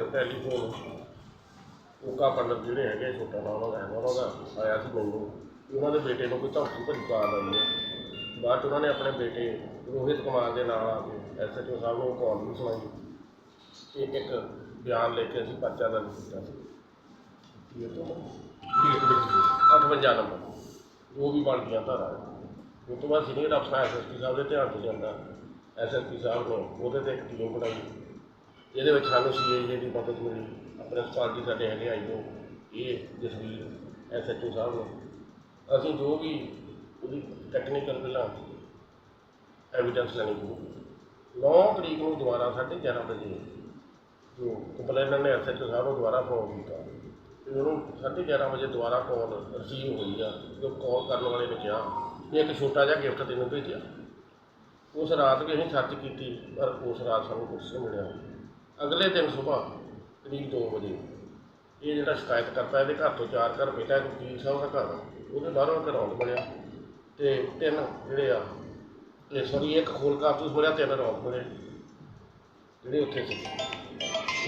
Telephone ਉਕਾ ਪੰਡਤ ਜਿਹੜੇ ਹੈਗੇ ਛੋਟਾ ਨਾਮ ਉਹਦਾ ਹੈ ਉਹਨਾਂ ਦਾ ਆਇਆ ਸੀ ਮੈਨੂੰ ਉਹਨਾਂ ਦੇ ਬੇਟੇ ਨੂੰ ਕੋਈ ਧਮਕੀ ਭਰੀ ਕਾਲ ਆਈ ਹੈ। ਬਾਅਦ 'ਚ ਉਹਨਾਂ ਨੇ ਆਪਣੇ ਬੇਟੇ ਰੋਹਿਤ ਕੁਮਾਰ ਦੇ ਨਾਲ ਆ ਕੇ ਐਸਐਚਓ ਸਾਹਿਬ ਨੂੰ ਕਾਲ ਵੀ ਸੁਣਾਈ। ਇਹ ਇੱਕ ਬਿਆਨ ਲੈ ਕੇ ਅਸੀਂ ਪਰਚਾ ਦਰਜ ਕੀਤਾ ਸੀ। ਇਹ ਤੋਂ 58 ਨੰਬਰ। ਜੋ ਵੀ ਬਣਦੀਆਂ ਧਾਰਾ। ਹੈ ਉਸ ਤੋਂ ਬਾਅਦ ਸੀਨੀਅਰ ਅਫਸਰ ਐਸਐਸਪੀ ਸਾਹਿਬ ਦੇ ਧਿਆਨ 'ਚ ਜਾਂਦਾ ਐਸਐਸਪੀ ਸਾਹਿਬ ਨੇ ਉਹਦੇ ਤੇ ਇੱਕ ਟੀਮ ਬਣਾਈ। ਇਹਦੇ ਵਿੱਚ ਸਾਨੂੰ ਸੀਆਈਏ ਦੀ ਮਦਦ ਮਿਲੀ ਆਪਣੇ ਸਪਾਰਟੀ ਸਾਡੇ ਹੈਗੇ ਆਈਓ ਇਹ ਜਸਵੀਰ ਐਸਐਚਓ ਸਾਹਿਬ ਨੂੰ। ਅਸੀਂ ਜੋ ਵੀ ਉਹਦੀ ਟੈਕਨੀਕਲ ਪਹਿਲਾਂ ਐਵੀਡੈਂਸ ਲੈਣੀ ਸ਼ੁਰੂ 9 ਤਰੀਕ ਨੂੰ ਦੁਬਾਰਾ 11:30 ਵਜੇ ਜੋ ਕੰਪਲੇਨਰ ਨੇ ਐਸਐਚਓ ਸਾਹਿਬ ਨੂੰ ਦੁਬਾਰਾ ਫੋਨ ਕੀਤਾ। ਤੇ ਉਹਨੂੰ 11:30 ਵਜੇ ਦੁਬਾਰਾ ਕਾਲ ਰਿਸੀਵ ਹੋਈ ਆ, ਜੋ ਕਾਲ ਕਰਨ ਵਾਲੇ ਨੇ ਕਿਹਾ ਵੀ ਇੱਕ ਛੋਟਾ ਜਿਹਾ ਗਿਫਟ ਤੈਨੂੰ ਭੇਜਿਆ। ਉਸ ਰਾਤ ਵੀ ਅਸੀਂ ਸਰਚ ਕੀਤੀ, ਪਰ ਉਸ ਰਾਤ ਸਾਨੂੰ ਕੁਛ ਨਹੀਂ ਮਿਲਿਆ। ਅਗਲੇ ਦਿਨ ਸਵੇਰ ਕਰੀਬ 2 ਵਜੇ ਇਹ ਜਿਹੜਾ ਸ਼ਿਕਾਇਤ ਕਰਤਾ ਇਹਦੇ ਘਰ ਤੋਂ ਚਾਰ ਘਰ ਬੇਟਾ ਗੁਰਜੀਤ ਸਾਹਿਬ ਦਾ ਘਰ। ਆ, ਉਹਦੇ ਬਾਹਰੋਂ ਇੱਕ ਰੌਂਦ ਬਣਿਆ ਤੇ ਤਿੰਨ ਜਿਹੜੇ ਆ ਇਹ ਸੌਰੀ ਇੱਕ ਖੋਲ ਕਾਰਤੂਸ ਬਣਿਆ ਤਿੰਨ ਰੌਂਦ ਬਣੇ ਜਿਹੜੇ ਉੱਥੇ ਸੀ।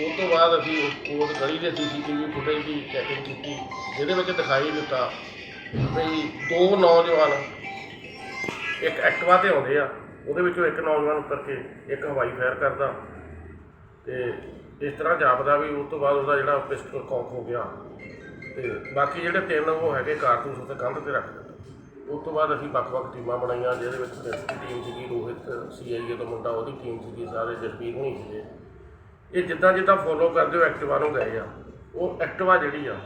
ਉਸ ਤੋਂ ਬਾਅਦ ਅਸੀਂ ਉਸ ਗਲੀ ਦੇ ਸੀਸੀਟੀਵੀ ਫੁਟੇਜ ਦੀ ਚੈਕਿੰਗ ਕੀਤੀ ਜਿਹਦੇ ਵਿੱਚ ਦਿਖਾਈ ਦਿੱਤਾ ਵੀ ਦੋ ਨੌਜਵਾਨ ਇੱਕ ਐਕਟਿਵਾ ਤੇ ਆਉਂਦੇ ਆ ਉਹਦੇ ਵਿੱਚੋਂ ਇੱਕ ਨੌਜਵਾਨ ਉੱਤਰ ਕੇ ਇੱਕ ਹਵਾਈ ਫਾਇਰ ਕਰਦਾ। ਤੇ ਇਸ ਤਰ੍ਹਾਂ ਜਾਪਦਾ ਵੀ ਉਸ ਤੋਂ ਬਾਅਦ ਉਹਦਾ ਜਿਹੜਾ ਪਿਸਟਲ ਕੌਕ ਹੋ ਗਿਆ। ਤੇ ਬਾਕੀ ਜਿਹੜੇ ਤਿੰਨ ਉਹ ਹੈਗੇ ਕਾਰਤੂਸ ਉੱਤੇ ਕੰਧ ਤੇ ਰੱਖ ਦਿੱਤੇ। ਉਸ ਤੋਂ ਬਾਅਦ ਅਸੀਂ ਵੱਖ-ਵੱਖ ਟੀਮਾਂ ਬਣਾਈਆਂ ਜਿਹਦੇ ਵਿੱਚ ਦੀ ਟੀਮ ਸੀਗੀ ਰੋਹਿਤ ਸੀਆਈਏ ਦਾ ਮੁੰਡਾ ਉਹਦੀ ਟੀਮ ਸੀਗੀ ਸਾਰੇ ਜਸਪੀਰ ਹੁਣੀ ਸੀਗੇ। ਇਹ ਜਿੱਦਾਂ ਜਿੱਦਾਂ ਫੋਲੋ ਕਰਦੇ ਹੋ ਐਕਟਿਵਾ ਨੂੰ ਗਏ ਆ ਉਹ ਐਕਟਿਵਾ ਜਿਹੜੀ ਆ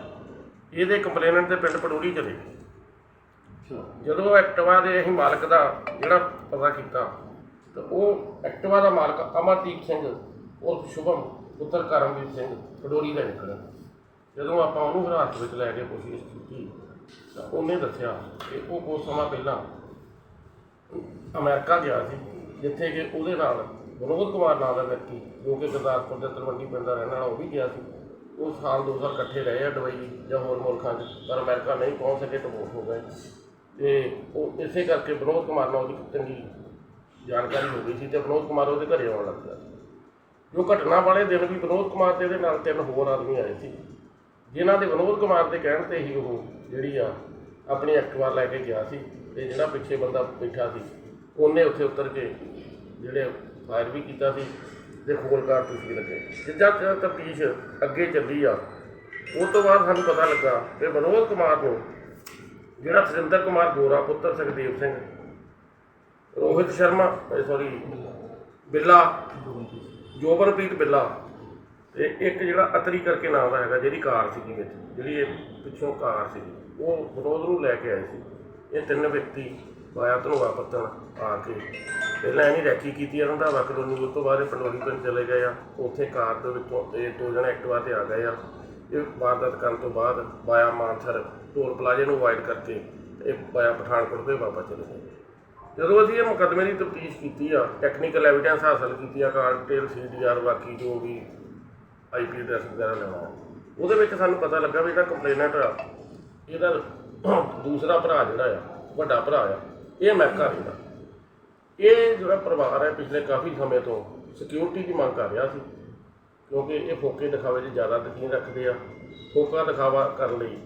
ਇਹਦੇ ਕੰਪਲੇਨੈਂਟ ਦੇ ਪਿੰਡ ਪੜੂਰੀ ਚਲੇ ਜਦੋਂ ਐਕਟਿਵਾ ਦੇ ਅਸੀਂ ਮਾਲਕ ਦਾ ਜਿਹੜਾ ਪਤਾ ਕੀਤਾ ਤਾਂ ਉਹ ਐਕਟਿਵਾ ਦਾ ਮਾਲਕ ਅਮਰਦੀਪ ਸਿੰਘ ਉਹ ਸ਼ੁਭਮ ਪੁੱਤਰ ਕਰਮਵੀਰ ਸਿੰਘ ਪਡੋਰੀ ਦਾ ਨਿਕਲਿਆ। ਜਦੋਂ ਆਪਾਂ ਉਹਨੂੰ ਹਿਰਾਸਤ ਵਿੱਚ ਲੈ ਕੇ ਕੋਸ਼ਿਸ਼ ਕੀਤੀ, ਤਾਂ ਉਹਨੇ ਦੱਸਿਆ ਕਿ ਉਹ ਕੁਝ ਸਮਾਂ ਪਹਿਲਾਂ ਅਮਰੀਕਾ ਗਿਆ ਸੀ, ਜਿੱਥੇ ਕਿ ਉਹਦੇ ਨਾਲ ਵਿਨੋਦ ਕੁਮਾਰ ਨਾਂ ਦਾ ਵਿਅਕਤੀ ਜੋ ਕਿ ਗੁਰਦਾਸਪੁਰ ਦੇ ਤਲਵੰਡੀ ਪਿੰਡ ਦਾ ਰਹਿਣ ਵਾਲਾ ਉਹ ਵੀ ਗਿਆ ਸੀ। ਉਹ ਸਾਲ ਦੋ ਸਾਲ ਇਕੱਠੇ ਰਹੇ ਆ ਦੁਬਈ ਜਾਂ ਹੋਰ ਮੁਲਕਾਂ 'ਚ, ਪਰ ਅਮਰੀਕਾ ਨਹੀਂ ਪਹੁੰਚ ਸਕੇ ਡਿਵੋਰਸ ਹੋ ਗਏ। ਤੇ ਉਹ ਇਸੇ ਕਰਕੇ ਵਿਨੋਦ ਕੁਮਾਰ ਨਾਲ ਉਹਦੀ ਚੰਗੀ ਜਾਣਕਾਰੀ ਹੋ ਗਈ ਸੀ ਤੇ ਵਿਨੋਦ ਕੁਮਾਰ ਉਹਦੇ ਘਰੇ ਆਉਣ ਲੱਗ ਪਿਆ ਜੋ ਘਟਨਾ ਵਾਲੇ ਦਿਨ ਵੀ ਵਿਨੋਦ ਕੁਮਾਰ ਤੇ ਇਹਦੇ ਨਾਲ ਤਿੰਨ ਹੋਰ ਆਦਮੀ ਆਏ ਸੀ। ਜਿਨ੍ਹਾਂ ਦੇ ਵਿਨੋਦ ਕੁਮਾਰ ਦੇ ਕਹਿਣ ਤੇ ਹੀ ਉਹ ਜਿਹੜੀ ਆ ਆਪਣੀ ਐਕਟਿਵਾ ਲੈ ਕੇ ਗਿਆ ਸੀ ਤੇ ਜਿਹੜਾ ਪਿੱਛੇ ਬੰਦਾ ਬੈਠਾ ਸੀ, ਉਹਨੇ ਉੱਥੇ ਉਤਰ ਕੇ ਜਿਹੜੇ ਫਾਇਰ ਵੀ ਕੀਤਾ ਸੀ ਤੇ ਖੋਲ ਕਾਰਤੂਸ ਵੀ ਲੱਗੇ। ਜਿੱਦਾਂ ਤਫਤੀਸ਼ ਅੱਗੇ ਚੱਲੀ ਆ ਉਹ ਤੋਂ ਬਾਅਦ ਸਾਨੂੰ ਪਤਾ ਲੱਗਾ ਕਿ ਵਿਨੋਦ ਕੁਮਾਰ ਨੂੰ ਜਿਹੜਾ ਸੁਰਿੰਦਰ ਕੁਮਾਰ ਗੋਰਾ ਪੁੱਤਰ ਸੁਖਦੇਵ ਸਿੰਘ, ਰੋਹਿਤ ਸ਼ਰਮਾ ਸੌਰੀ ਬਿੱਲਾ ਜੋਬਨਪ੍ਰੀਤ ਬਿੱਲਾ। ਤੇ ਇੱਕ ਜਿਹੜਾ ਅਤਰੀ ਕਰਕੇ ਨਾਮ ਦਾ ਹੈਗਾ, ਜਿਹਦੀ ਕਾਰ ਸੀਗੀ ਵਿੱਚ, ਜਿਹੜੀ ਇਹ ਪਿੱਛੋਂ ਕਾਰ ਸੀ ਉਹ ਵਿਨੋਦ ਨੂੰ ਲੈ ਕੇ ਆਏ ਸੀ। ਇਹ ਤਿੰਨ ਵਿਅਕਤੀ ਵਾਇਆ ਧਨੋਆ ਪੱਤਣ ਆ ਕੇ। ਪਹਿਲਾਂ ਇਹਨੀ ਰੈਕੀ ਕੀਤੀ ਇਹਨਾਂ ਦਾ ਵਕਤ ਕਲੋਨੀ, ਉਸ ਤੋਂ ਬਾਅਦ ਇਹ ਪੰਡੋਰੀ ਪਿੰਡ ਚਲੇ ਗਏ ਆ। ਉੱਥੇ ਕਾਰ ਦੇ ਵਿੱਚੋਂ ਇਹ ਦੋ ਜਣੇ ਐਕਟਿਵਾ ਤੇ ਆ ਗਏ ਆ। ਇਹ ਵਾਰਦਾਤ ਕਰਨ ਤੋਂ ਬਾਅਦ ਵਾਇਆ ਮਾਨਸਰ ਟੋਲ ਪਲਾਜ਼ੇ ਨੂੰ ਅਵਾਇਡ ਕਰਕੇ ਇਹ ਵਾਇਆ ਪਠਾਨਕੋਟ ਦੇ ਵਾਪਸ ਚਲੇ ਗਏ। ਜਦੋਂ ਅਸੀਂ ਇਹ ਮੁਕੱਦਮੇ ਦੀ ਤਫਤੀਸ਼ ਕੀਤੀ ਆ ਟੈਕਨੀਕਲ ਐਵੀਡੈਂਸ ਹਾਸਲ ਕੀਤੀ ਆ ਕਾਰ ਡਿਟੇਲ ਸੀਡੀਆਰ ਬਾਕੀ ਜੋ ਵੀ ਆਈਪੀ ਐਡਰੈਸ ਵਗੈਰਾ ਲੈਣਾ। ਉਹਦੇ ਵਿੱਚ ਸਾਨੂੰ ਪਤਾ ਲੱਗਾ ਵੀ ਜਿਹੜਾ ਕੰਪਲੇਨੈਂਟ ਆ। ਇਹਦਾ ਦੂਸਰਾ ਭਰਾ ਜਿਹੜਾ ਆ, ਵੱਡਾ ਭਰਾ ਆ, ਇਹ ਅਮਰੀਕਾ ਰਹਿੰਦਾ ਇਹ ਜਿਹੜਾ ਪਰਿਵਾਰ ਹੈ ਪਿਛਲੇ ਕਾਫੀ ਸਮੇਂ ਤੋਂ ਸਿਕਿਉਰਿਟੀ ਦੀ ਮੰਗ ਕਰ ਰਿਹਾ ਸੀ, ਕਿਉਂਕਿ ਇਹ ਫੋਕੇ ਦਿਖਾਵੇ 'ਚ ਜ਼ਿਆਦਾ ਯਕੀਨ ਰੱਖਦੇ ਆ। ਫੋਕਾ ਦਿਖਾਵਾ ਕਰਨ ਲਈ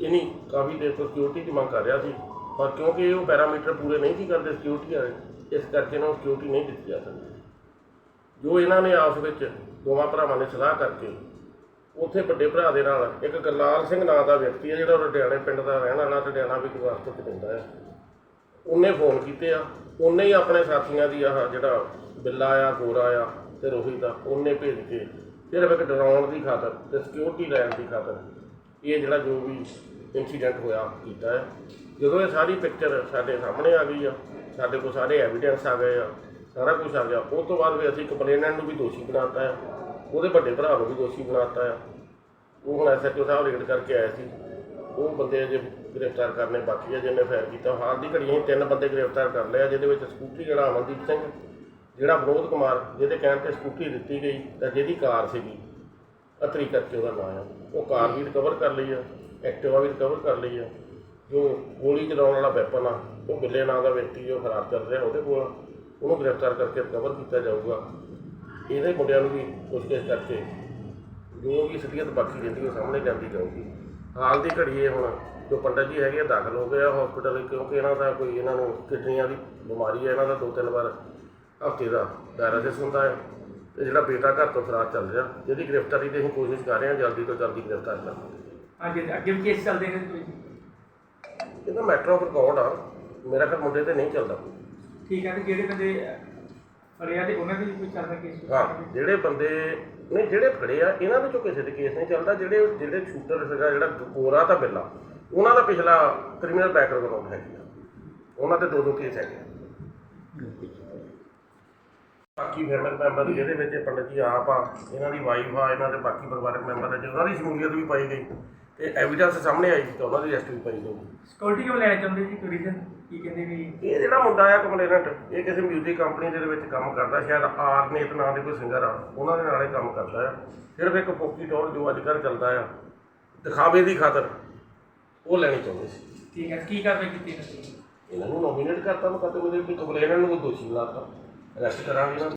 ਇਹਨੀ ਕਾਫੀ ਦੇਰ ਤੋਂ ਸਿਕਿਉਰਿਟੀ ਦੀ ਮੰਗ ਕਰ ਰਿਹਾ ਸੀ। ਪਰ ਕਿਉਂਕਿ ਇਹ ਉਹ ਪੈਰਾਮੀਟਰ ਪੂਰੇ ਨਹੀਂ ਸੀ ਕਰਦੇ ਸਿਕਿਉਰਿਟੀ ਵਾਲੇ। ਇਸ ਕਰਕੇ ਇਹਨਾਂ ਨੂੰ ਸਿਕਿਉਰਿਟੀ ਨਹੀਂ ਦਿੱਤੀ ਜਾ ਸਕਦੀ। ਜੋ ਇਹਨਾਂ ਨੇ ਆਪਸ ਵਿੱਚ ਦੋਵਾਂ ਭਰਾਵਾਂ ਨੇ ਸਲਾਹ ਕਰਕੇ, ਉੱਥੇ ਵੱਡੇ ਭਰਾ ਦੇ ਨਾਲ ਇੱਕ ਗਰਲਾਲ ਸਿੰਘ ਨਾਂ ਦਾ ਵਿਅਕਤੀ ਹੈ, ਜਿਹੜਾ ਲੁਧਿਆਣੇ ਪਿੰਡ ਦਾ ਰਹਿਣ ਵਾਲਾ, ਲੁਧਿਆਣਾ ਵੀ ਗੁਰਦਾਸਪੁਰ ਚ ਪੈਂਦਾ ਹੈ। ਉਹਨੇ ਫੋਨ ਕੀਤੇ ਆ। ਉਹਨੇ ਹੀ ਆਪਣੇ ਸਾਥੀਆਂ ਦੀ ਆਹ ਜਿਹੜਾ ਬਿੱਲਾ ਆ ਗੋਰਾ ਆ ਤੇ ਰੋਹਿਤ ਆ ਉਹਨੇ ਭੇਜ ਕੇ ਸਿਰਫ ਇੱਕ ਡਰਾਉਣ ਦੀ ਖਾਤਰ ਤੇ ਸਿਕਿਉਰਿਟੀ ਲੈਣ ਦੀ ਖਾਤਰ ਇਹ ਜਿਹੜਾ ਜੋ ਵੀ ਇਨਸੀਡੈਂਟ ਹੋਇਆ ਕੀਤਾ ਹੈ। ਜਦੋਂ ਇਹ ਸਾਰੀ ਪਿਕਚਰ ਸਾਡੇ ਸਾਹਮਣੇ ਆ ਗਈ ਆ, ਸਾਡੇ ਕੋਲ ਸਾਰੇ ਐਵੀਡੈਂਸ ਆ ਗਏ ਆ, ਸਾਰਾ ਕੁਝ ਆ ਗਿਆ ਉਸ ਤੋਂ ਬਾਅਦ ਵੀ ਅਸੀਂ ਕੰਪਲੇਨੈਂਟ ਨੂੰ ਵੀ ਦੋਸ਼ੀ ਬਣਾਤਾ ਹੈ ਉਹਦੇ ਵੱਡੇ ਭਰਾ ਨੂੰ ਵੀ ਦੋਸ਼ੀ ਬਣਾਤਾ ਹੈ ਉਹ ਹੁਣ ਐਸਐਚਓ ਸਾਹਿਬ ਰੇਡ ਕਰਕੇ ਆਏ ਸੀ, ਉਹ ਬੰਦੇ ਅਜੇ ਗ੍ਰਿਫਤਾਰ ਕਰਨੇ ਬਾਕੀ ਆ, ਜਿਹਨੇ ਫਾਇਰ ਕੀਤਾ ਹਾਲ ਦੀ ਘੜੀ ਅਸੀਂ ਤਿੰਨ ਬੰਦੇ ਗ੍ਰਿਫਤਾਰ ਕਰ ਲਏ ਆ, ਜਿਹਦੇ ਵਿੱਚ ਸਕੂਟਰੀ ਜਿਹੜਾ ਅਮਨਦੀਪ ਸਿੰਘ, ਜਿਹੜਾ ਵਿਨੋਦ ਕੁਮਾਰ, ਜਿਹਦੇ ਕਹਿਣ ਤੇ ਸਕੂਟਰੀ ਦਿੱਤੀ ਗਈ, ਤਾਂ ਜਿਹਦੀ ਕਾਰ ਸੀਗੀ, ਅਤਰੀ ਕਰਕੇ ਉਹਦਾ ਨਾਮ ਆ। ਉਹ ਕਾਰ ਵੀ ਰਿਕਵਰ ਕਰ ਲਈ ਆ ਐਕਟਿਵਾ ਵੀ ਰਿਕਵਰ ਕਰ ਲਈ ਆ। ਜੋ ਗੋਲੀ ਚਲਾਉਣ ਵਾਲਾ ਵੈਪਨ ਆ ਉਹ ਬਿੱਲੇ ਨਾਂ ਦਾ ਵਿਅਕਤੀ ਜੋ ਫਰਾਰ ਚੱਲ ਰਿਹਾ ਉਹਦੇ ਕੋਲ ਉਹਨੂੰ ਗ੍ਰਿਫਤਾਰ ਕਰਕੇ ਰਿਕਵਰ ਕੀਤਾ ਜਾਊਗਾ। ਇਹਦੇ ਮੁੰਡਿਆਂ ਨੂੰ ਵੀ ਪੁੱਛਗਿੱਛ ਕਰਕੇ ਜੋ ਵੀ ਅਸਲੀਅਤ ਬਾਕੀ ਰਹਿੰਦੀ ਉਹ ਸਾਹਮਣੇ ਜਾਂਦੀ ਜਾਊਗੀ। ਹਾਲ ਦੀ ਘੜੀ ਇਹ ਹੁਣ ਜੋ ਪੰਡਤ ਜੀ ਹੈਗੇ ਆ, ਦਾਖਲ ਹੋ ਗਏ ਆ ਹਸਪੀਟਲ ਕਿਉਂਕਿ ਇਹਨਾਂ ਦਾ ਕੋਈ ਇਹਨਾਂ ਨੂੰ ਕਿਡਨੀਆਂ ਦੀ ਬਿਮਾਰੀ ਹੈ ਇਹਨਾਂ ਦਾ ਦੋ ਤਿੰਨ ਵਾਰ ਹਫ਼ਤੇ ਦਾ ਡਾਇਲਿਸਿਸ ਹੁੰਦਾ ਹੈ। ਤੇ ਜਿਹੜਾ ਬੇਟਾ ਘਰ ਤੋਂ ਫਰਾਰ ਚੱਲ ਰਿਹਾ ਜਿਹਦੀ ਗ੍ਰਿਫਤਾਰੀ ਦੀ ਅਸੀਂ ਕੋਸ਼ਿਸ਼ ਕਰ ਰਹੇ ਹਾਂ ਜਲਦੀ ਤੋਂ ਜਲਦੀ ਗ੍ਰਿਫਤਾਰ ਕਰਨ ਅੱਗੇ ਅੱਗੇ ਵੀ ਕੇਸ ਚੱਲਦੇ ਨੇ ਇਹਦਾ ਮੈਟਰ ਆਫ ਰਿਕਾਰਡ ਆ। ਮੇਰਾ ਘਰ ਮੁੰਡੇ ਤੇ ਨਹੀਂ ਚੱਲਦਾ। ਠੀਕ ਹੈ ਤੇ ਜਿਹੜੇ ਬੰਦੇ ਫੜਿਆ ਤੇ ਉਹਨਾਂ ਦੇ ਵੀ ਕੋਈ ਚੱਲਦਾ ਕੇਸ ਹਾਂ ਜਿਹੜੇ ਬੰਦੇ ਨਹੀਂ ਜਿਹੜੇ ਫੜੇ ਆ ਇਹਨਾਂ ਵਿੱਚੋਂ ਕਿਸੇ ਦੇ ਕੇਸ ਨਹੀਂ ਚੱਲਦਾ। ਜਿਹੜੇ ਜਿਹੜੇ ਸ਼ੂਟਰ ਸੀਗਾ ਜਿਹੜਾ ਗੋਰਾ ਤਾਂ ਬਿੱਲਾ ਉਹਨਾਂ ਦਾ ਪਿਛਲਾ ਕ੍ਰਿਮੀਨਲ ਬੈਕਗ੍ਰਾਉਂਡ ਹੈ ਉਹਨਾਂ ਤੇ ਦੋ ਦੋ ਕੇਸ ਹੈਗੇ ਬਾਕੀ ਫੈਮਿਲੀ ਮੈਂਬਰ ਜਿਹਦੇ ਵਿੱਚ ਪੰਡਤ ਜੀ ਆਪ ਆ ਇਹਨਾਂ ਦੀ ਵਾਈਫ ਆ ਇਹਨਾਂ ਦੇ ਬਾਕੀ ਪਰਿਵਾਰਕ ਮੈਂਬਰ ਆ ਜੇ ਉਹਨਾਂ ਦੀ ਸ਼ਮੂਲੀਅਤ ਵੀ ਪਾਈ ਗਈ। ਤੇ ਐਵੀਡੈਂਸ ਸਾਹਮਣੇ ਆਈ ਤਾਂ ਉਹਨਾਂ ਦੀ ਅਰੈਸਟ ਵੀ ਪਾਈ ਗਈ ਸਿਕਿਉਰਿਟੀ ਕਿਉਂ ਲੈਣਾ ਚਾਹੁੰਦੇ ਕੋਈ ਰੀਜ਼ਨ ਕੀ ਕਹਿੰਦੇ ਵੀ ਇਹ ਜਿਹੜਾ ਮੁੰਡਾ ਆ ਕੰਪਲੇਨੈਂਟ ਇਹ ਕਿਸੇ ਮਿਊਜ਼ਿਕ ਕੰਪਨੀ ਦੇ ਵਿੱਚ ਕੰਮ ਕਰਦਾ ਸ਼ਾਇਦ ਆਰਨੇਤ ਨਾਂ ਦੇ ਕੋਈ ਸਿੰਗਰ ਆ ਉਹਨਾਂ ਦੇ ਨਾਲ ਇਹ ਕੰਮ ਕਰਦਾ ਆ। ਸਿਰਫ ਇੱਕ ਫੋਕੀ ਟੌਰ ਜੋ ਅੱਜ ਕੱਲ੍ਹ ਚੱਲਦਾ ਆ ਦਿਖਾਵੇ ਦੀ ਖਾਤਰ ਉਹ ਲੈਣੀ ਚਾਹੁੰਦੇ ਸੀ। ਠੀਕ ਹੈ ਕੀ ਕਾਰਵਾਈ ਕੀਤੀ ਇਹਨਾਂ ਇਹਨਾਂ ਨੂੰ ਨੋਮੀਨੇਟ ਕਰਤਾ ਮੁਕੱਦਮੇ ਦੇ ਵਿੱਚ ਕੰਪਲੇਨੈਂਟ ਨੂੰ ਦੋਸ਼ੀ ਲਾਤਾ। ਅਰੈਸਟ ਕਰਾਂਗੇ ਇਹਨਾਂ ਨੂੰ।